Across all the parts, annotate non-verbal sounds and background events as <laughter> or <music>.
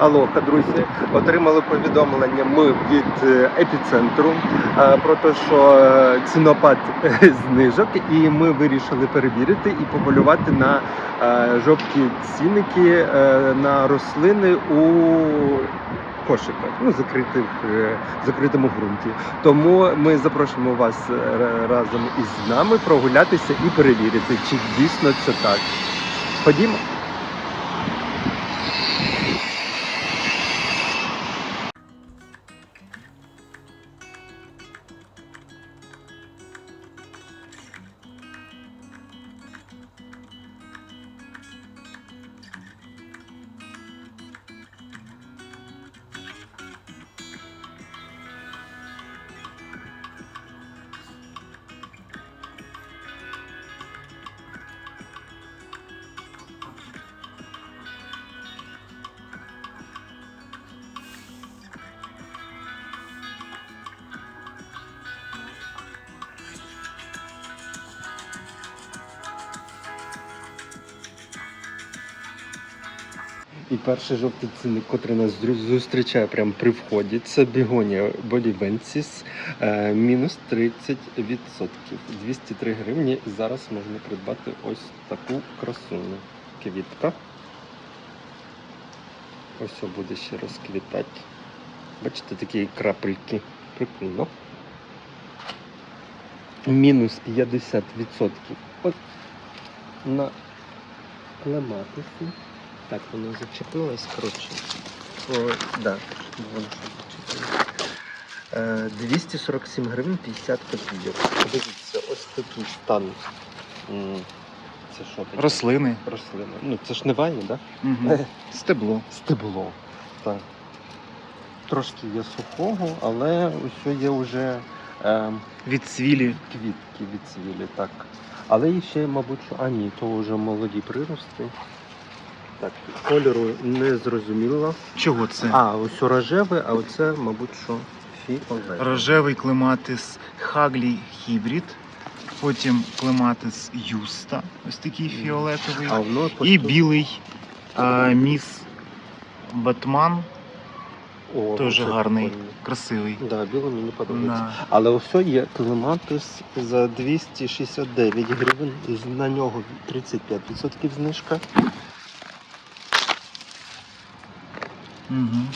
Алоха, друзі, отримали повідомлення ми від е, епіцентру е, про те, що е, цінопад знижок, і ми вирішили перевірити і побалювати на жовті цінники на рослини у кошиках, ну закритих закритому ґрунті. Тому ми запрошуємо вас разом із нами прогулятися і перевірити, чи дійсно це так. Ходімо. І перший жовтий цінник, котрий нас зустрічає прямо при вході, це бігонія Бодівенсіс, е, мінус 30%. 203 гривні. Зараз можна придбати ось таку красуну. Квітка. Ось буде ще розквітати. Бачите, такі крапельки. Прикольно. Мінус 50% от на клематисі. Так, воно зачепилось, коротше. О, да, воно що зачепилось. Е, 247 гривень 50 копійок. Подивіться, ось такий стан. Це що таке? Рослини. Рослина. Ну, це ж не вані, так? Угу. Стебло. Стебло. Так. Трошки є сухого, але ось є вже е, відцвілі. квітки відцвілі, так. Але ще, мабуть, що. А ні, то вже молоді прирости. Так, кольору не зрозуміло. Чого це? А, ось рожеве, а оце, мабуть, що фіолетове. Рожевий клематис Хаглі Хібрід. Потім клематис Юста, ось такий фіолетовий. А воно І білий а, міс Батман, О, теж оце гарний, прикольно. красивий. Да, білий мені подобається. На. Але ось є клематис за 269 гривень, з- на нього 35% знижка. Угу.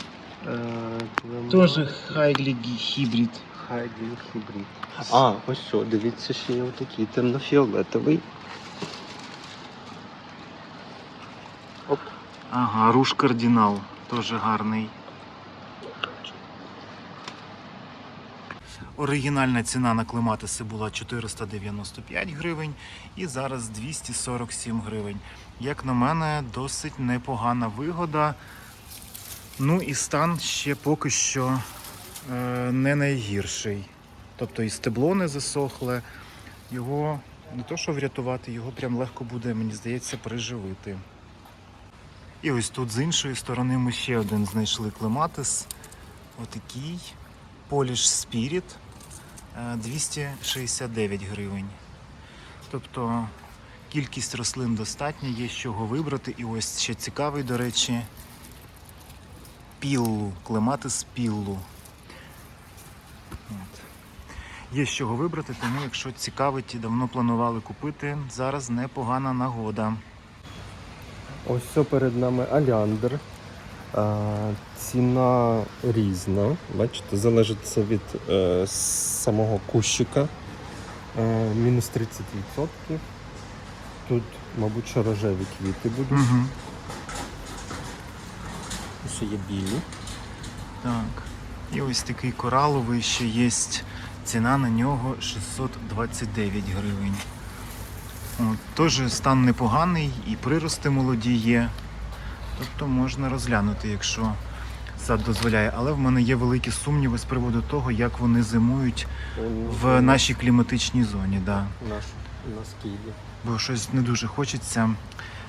Е, Тоже Хаглі Хібрід. Хайдін хібрид. А, ось що, дивіться, ще є отакий темнофіолетовий. Оп. Ага, руш кардинал, теж гарний. Оригінальна ціна на клематиси була 495 гривень і зараз 247 гривень. Як на мене, досить непогана вигода. Ну і стан ще поки що е, не найгірший. Тобто і стебло не засохле. Його не то, що врятувати, його прям легко буде, мені здається, приживити. І ось тут з іншої сторони ми ще один знайшли клематис. Отакий Polish Spirit е, 269 гривень. Тобто кількість рослин достатня, є з чого вибрати. І ось ще цікавий, до речі, піллу, клематис піллу. От. Є з чого вибрати, тому якщо цікавить і давно планували купити, зараз непогана нагода. Ось це перед нами аліандр. Ціна різна. Бачите, залежить це від е, самого кущика. Е, мінус 30%. Тут, мабуть, що рожеві квіти будуть. Угу. Ще є білі. Так. І ось такий кораловий ще є. Ціна на нього 629 гривень. От, теж стан непоганий і прирости молоді є. Тобто можна розглянути, якщо сад дозволяє. Але в мене є великі сумніви з приводу того, як вони зимують в нашій кліматичній зоні. Да. Наш, на. Бо щось не дуже хочеться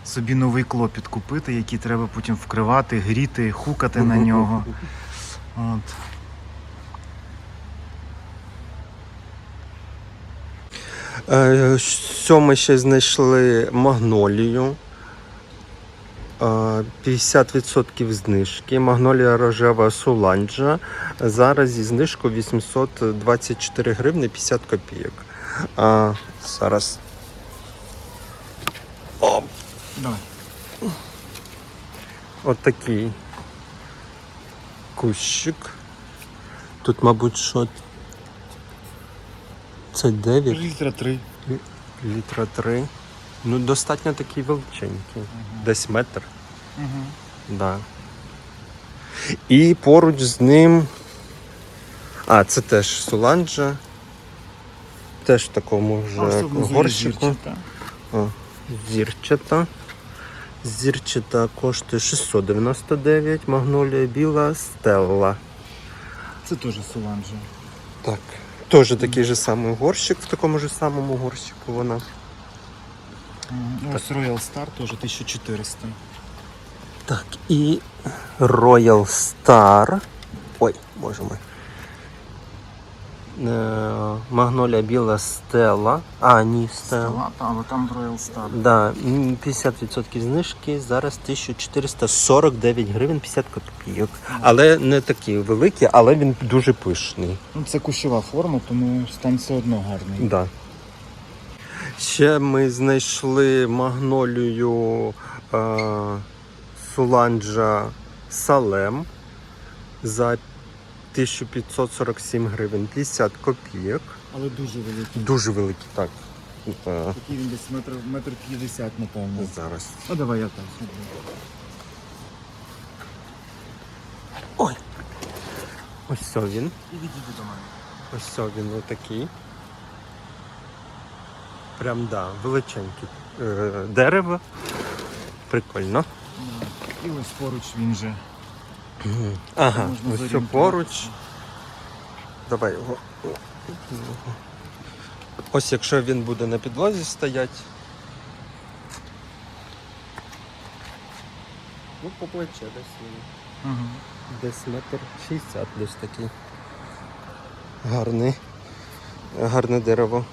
собі новий клопіт купити, який треба потім вкривати, гріти, хукати на нього. От. Е, Що ми ще знайшли магнолію. 50% знижки. Магнолія рожева суланджа. Зараз зі знижкою 824 гривни 50 копійок. А, зараз. О, Давай. от такий кущик. Тут, мабуть, що це 9 Літра три. літра 3. Ну, достатньо такий величенький. Десь метр. Угу. Да. І поруч з ним. А, це теж Суланджа. Теж в такому вже горщику. О, зірчата. Зірчата коштує 699, магнолія біла Стелла. Це теж Соланжа. Так. Теж такий же самий горщик, в такому ж самому горщику вона. Ось Royal Star теж 1400. Так, і Royal Star. Ой, боже мой. Е, Магнолія біла Стелла. А, ні, Стелла. Стала, там Royal Star. Да, 50% знижки, зараз 1449 гривень 50 копійок. Але не такі великі, але він дуже пишний. Ну, це кущова форма, тому стан все одно гарний. Да. Ще ми знайшли магнолію е, Суланджа Салем за 1547 гривень 50 копійок. Але дуже великий. Дуже великий, так. Такий він десь метр, метр 50, напевно. зараз. А давай я так зроблю. Ой. Ось він. І відійди до мене. Ось він отакий. Прям да, величенький. Е, дерево. Прикольно. І ось поруч він же. Ага, ось зорієнтуватися. поруч. Давай його. Ось якщо він буде на підлозі стояти. Ну, по плече десь він. Угу. Десь метр 60 десь такий. Гарний. Гарне дерево.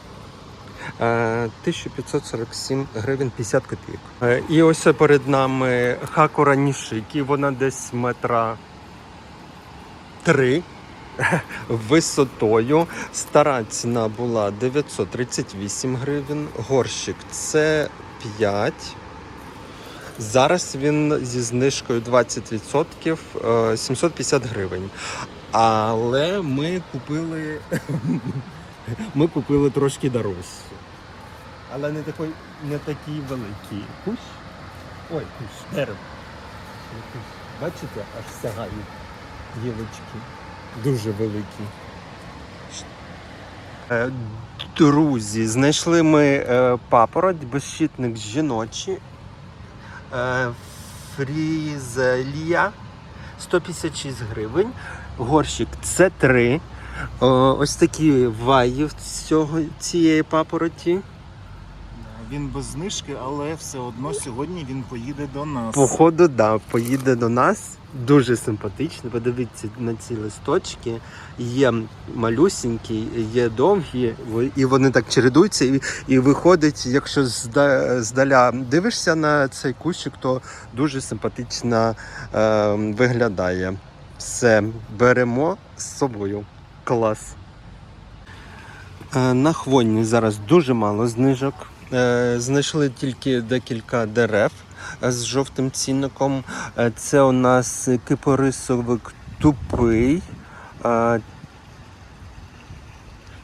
Е, 1547 гривень 50 копійок. Е, І ось перед нами Хакура Нішики. Вона десь метра 3 <laughs> висотою. Стара ціна була 938 гривень. Горщик це 5. Зараз він зі знижкою 20% е, 750 гривень. Але ми купили. <laughs> Ми купили трошки дорожче. Але не такий, не такий великий. Кущ? Ой, кущ, дерево. Бачите, аж сягають гілочки. Дуже великі. Е, Друзі, знайшли ми е, папороть, безщитник жіночий. Е, Фрізелія 156 гривень. Горщик це 3. Ось такі ваї цієї папороті. Він без знижки, але все одно сьогодні він поїде до нас. Походу, да, поїде до нас. Дуже симпатично. Подивіться на ці листочки. Є малюсінькі, є довгі, і вони так чередуються. І, і виходить, якщо здаля дивишся на цей кущик, то дуже симпатично е, виглядає. Все, беремо з собою. Клас. Е, На хвойні зараз дуже мало знижок. Е, Знайшли тільки декілька дерев з жовтим цінником. Е, Це у нас кипарисовик тупий. е,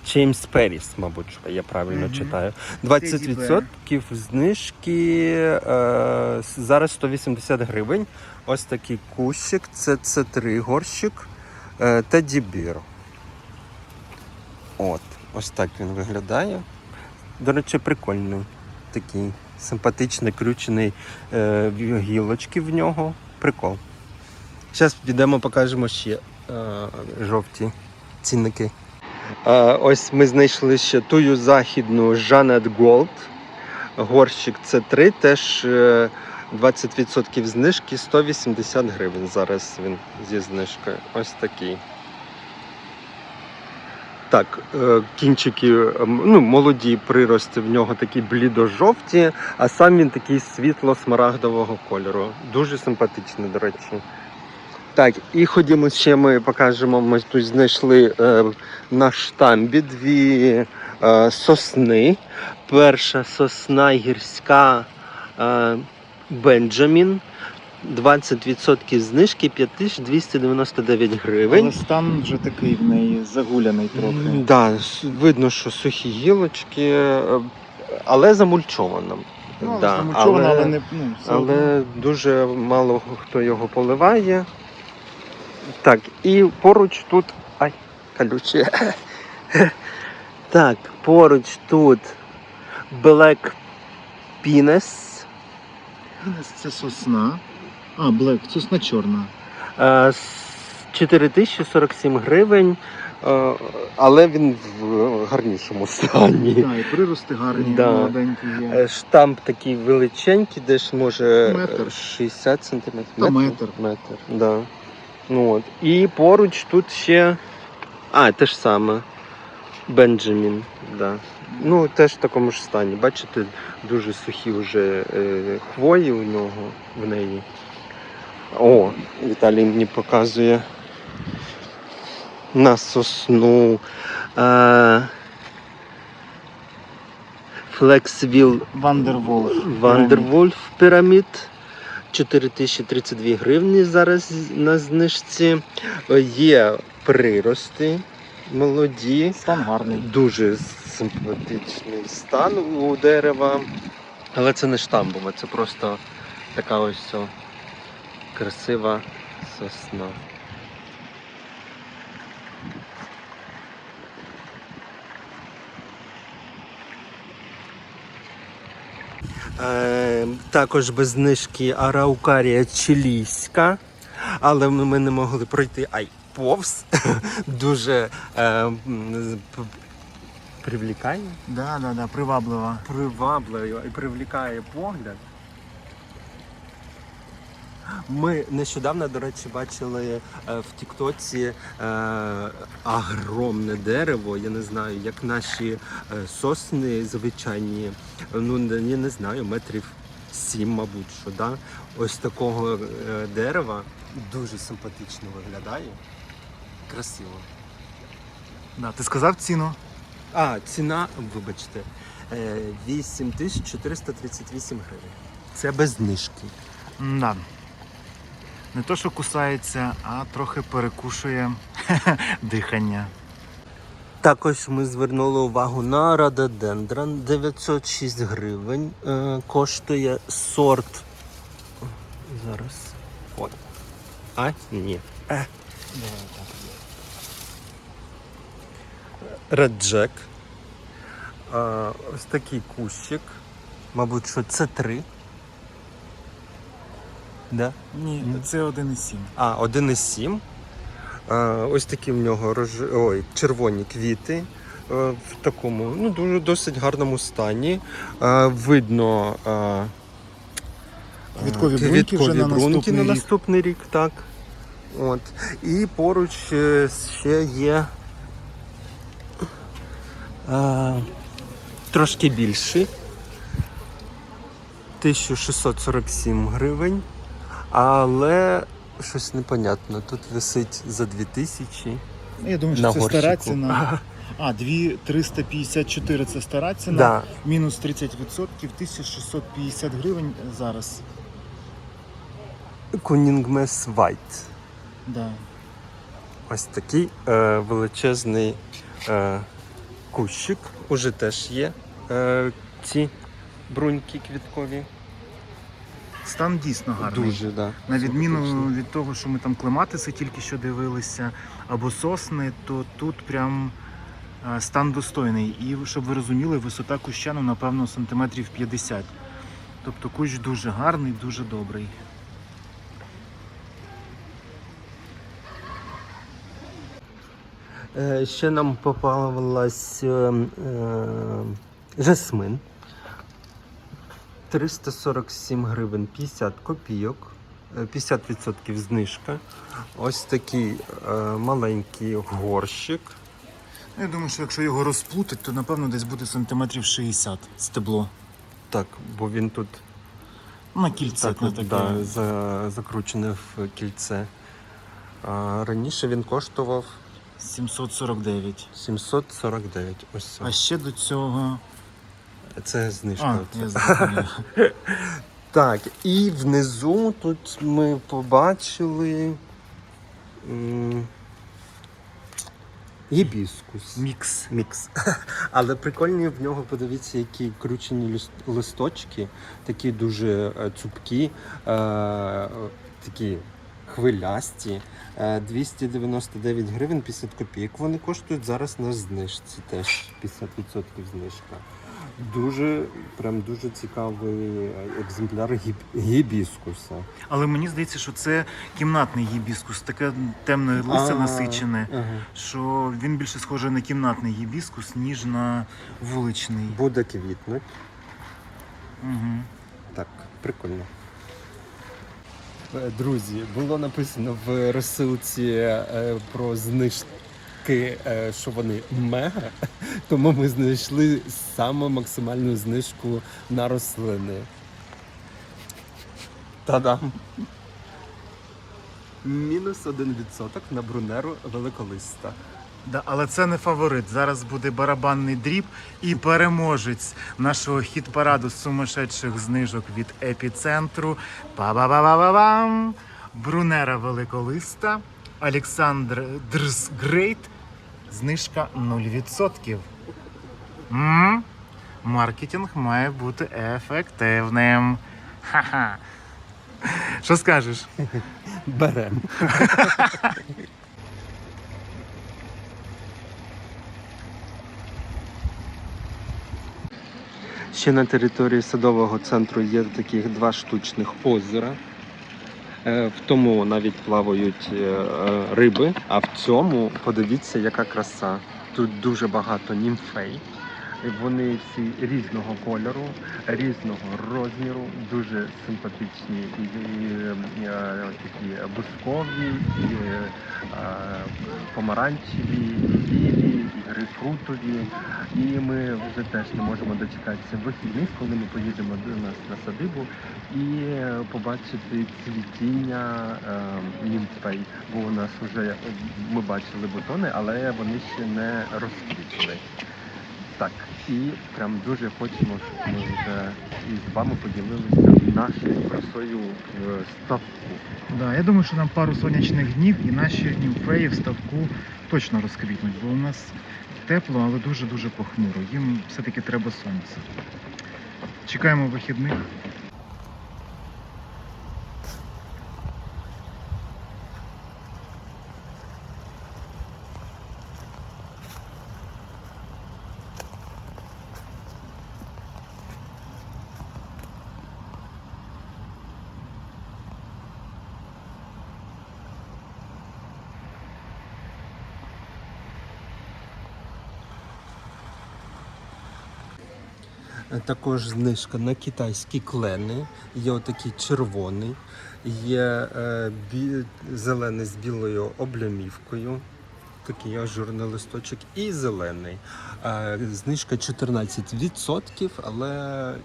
Чеймс Періс, мабуть, я правильно Мгм. читаю. 20% знижки е, зараз 180 гривень. Ось такий кущик. Це, це три горщик. Е, Теді бір. От, ось так він виглядає. До речі, прикольний. Такий симпатичний, крючений е, гілочки в нього. Прикол. Зараз підемо, покажемо ще е, жовті цінники. Е, ось ми знайшли ще тую західну Жанет Голд. Горщик це 3, теж е, 20% знижки, 180 гривень. Зараз він зі знижкою. Ось такий. Так, е, кінчики, ем, ну, молоді прирости в нього такі блідо-жовті, а сам він такий світло-смарагдового кольору. Дуже симпатичний, до речі. Так, і ходімо ще ми покажемо. Ми тут знайшли е, на штамбі дві е, сосни. Перша сосна гірська е, Бенджамін. 20% знижки 5299 гривень. Але стан вже такий в неї загуляний трохи. М, Да, видно, що сухі гілочки, е, але замульчовано. Ну, да, замульчована, але, але не ну, але дуже мало хто його поливає. Так, і поруч тут. Ай, колюче. <laughs> Так, поруч тут Black Pines. Це сосна. А, блек, сосна чорна. Е, 4047 гривень, е, але він в гарнішому стані. Так, і прирости гарні, Да. молоденькі є. Е, Штамп такий величенький, десь може Метр. е, 60 сантиметрів. Та метр. Метр, да. Ну, от. І поруч тут ще. А, те ж саме. Бенджамін. Да. Ну, теж в такому ж стані. Бачите, дуже сухі вже е, хвої у нього в неї. О, Віталій мені показує на сосну. Е, Флексвіл Вандерволф. Вандервольф пірамід. 4032 гривні зараз на знижці. Е, Є прирости молоді. Стан гарний. Дуже симпатичний стан у дерева. Але це не штамбова, це просто така ось о, красива сосна. Е, також без знижки араукарія чилійська, але ми, не могли пройти ай повз. <laughs> Дуже е, привлікає, Да, да, да, приваблива. привабливо і привлікає погляд. Ми нещодавно, до речі, бачили е, в Тіктоці е, огромне дерево. Я не знаю, як наші е, сосни звичайні. Ну я не знаю, метрів сім, мабуть, що да. Ось такого дерева дуже симпатично виглядає. Красиво. Да, ти сказав ціну? А, ціна, вибачте, е, 8438 гривень. Це без знижки. Да. Не то, що кусається, а трохи перекушує <laughs> дихання. Також ми звернули увагу на рододендрон. 906 гривень е, коштує сорт. Зараз. От. А? Ні. Е. Реджек. Е, ось такий кущик. Мабуть, що це три. Да? Ні, це 1,7. А, 1,7. А, ось такі в нього рож... Ой, червоні квіти е, в такому ну, дуже досить гарному стані. Е, Видно е, Квіткові бруньки вже на бруньки наступний на наступний рік, так. От. І поруч ще є трошки більший. 1647 гривень. Але щось непонятно. Тут висить за 2000 Я думаю, на що це стара горщику. ціна. <laughs> А, 2354 це стара ціна. Да. Мінус 30%, 1650 гривень зараз. Кунінгмес Вайт. Да. Ось такий е, величезний е, кущик. Уже теж є е, ці бруньки квіткові. Стан дійсно гарний. Дуже, да. На відміну від того, що ми там клематиси тільки що дивилися, або сосни, то тут прям е, стан достойний. І щоб ви розуміли, висота куща, ну, напевно, сантиметрів 50. Тобто кущ дуже гарний, дуже добрий. Е, Ще нам попалась е, е, жасмин. 347 гривень 50 копійок. е, 50% знижка. Ось такий е, маленький горщик. Ну, Я думаю, що якщо його розплутать, то напевно десь буде сантиметрів 60 стебло. Так, бо він тут На кільце так, на таке. да, за, закручене в кільце. А, раніше він коштував 749. 749. Ось це. А ще до цього. Це знижка. А, я зрозумів. <laughs> Так, і внизу тут ми побачили м, гібіскус. Мікс. Мікс. <laughs> Але прикольні в нього, подивіться, які кручені ліс- листочки, такі дуже е, цупкі, е, такі хвилясті. Е, 299 гривень 50 копійок. Вони коштують зараз на знижці теж 50% знижка. Дуже, прям дуже цікавий е, екземпляр гіб- гібіскуса. Але мені здається, що це кімнатний гібіскус, таке темне листя насичене, ага. що він більше схожий на кімнатний гібіскус, ніж на вуличний. Буде квітнуть. Угу. Так, прикольно. Е, Друзі, було написано в розсилці е, про е, що вони мега, тому ми знайшли саме максимальну знижку на рослини. Та-дам! Мінус 1% на брунеру великолиста. Да, але це не фаворит. Зараз буде барабанний дріб і переможець нашого хіт-параду сумасшедших знижок від епіцентру. Па-ба-ба-ба-ба-бам! Брунера Великолиста, Олександр Дрс Грейт. Знижка 0%. М? Маркетинг має бути ефективним. Ха-ха. Що скажеш? Берем. Ще на території садового центру є таких два штучних озера. Е, В тому навіть плавають е, риби, а в цьому подивіться, яка краса. Тут дуже багато німфей. Вони всі різного кольору, різного розміру, дуже симпатичні і, і, е, такі бускові, і е, помаранчеві, і білі, і ми вже теж не можемо дочекатися вихідних, коли ми поїдемо до нас на садибу і е, побачити цвітіння е. Бо у нас вже е, ми бачили бутони, але вони ще не розквітли. Так, і прям дуже хочемо, щоб ми вже із вами поділилися нашою красою в ставку. Да, я думаю, що нам пару сонячних днів і наші німфеї в ставку точно розквітнуть, бо у нас тепло, але дуже-дуже похмуро. Їм все-таки треба сонце. Чекаємо вихідних. Також знижка на китайські клени. Є отакий червоний, є е, бі... зелений з білою облямівкою. Такий ажурний листочок і зелений. Е, знижка 14%, але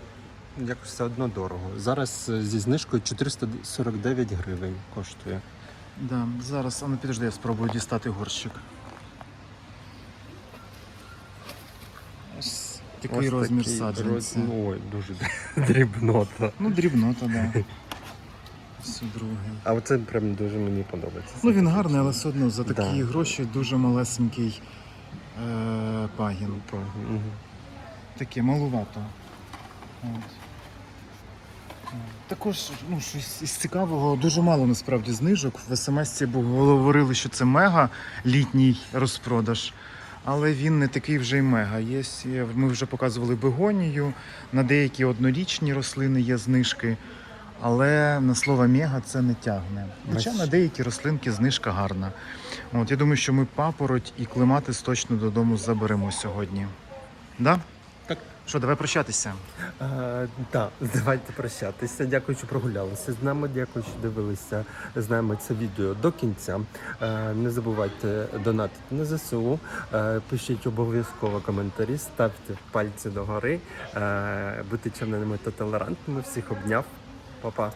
якось все одно дорого. Зараз е, зі знижкою 449 гривень коштує. Да, зараз, а ну підожди, я спробую дістати горщик. Ось такий Ось розмір такий саджанця. роз- Ой, дуже дрібнота. Ну, дрібнота, да. Все друге. А оце прям дуже мені подобається. Ну він гарний, але все одно за такі Да. гроші дуже малесенький е, пагін. Мгм. Таке малувато. От. Також ну, щось із цікавого, дуже мало насправді знижок. В смс бо говорили, що це мега літній розпродаж. Але він не такий вже й мега. Є, ми вже показували бегонію, на деякі однорічні рослини є знижки, але на слово мега це не тягне. Хоча на деякі рослинки знижка гарна. От, я думаю, що ми папороть і клематис точно додому заберемо сьогодні. Да? Що, давай прощатися. Так, давайте прощатися. Дякую, що прогулялися з нами. Дякую, що дивилися з нами це відео до кінця. Е, Не забувайте донатити на ЗСУ. Е, Пишіть обов'язково коментарі, ставте пальці догори. Е, Будьте чемними та толерантними. Всіх обняв. Па-па.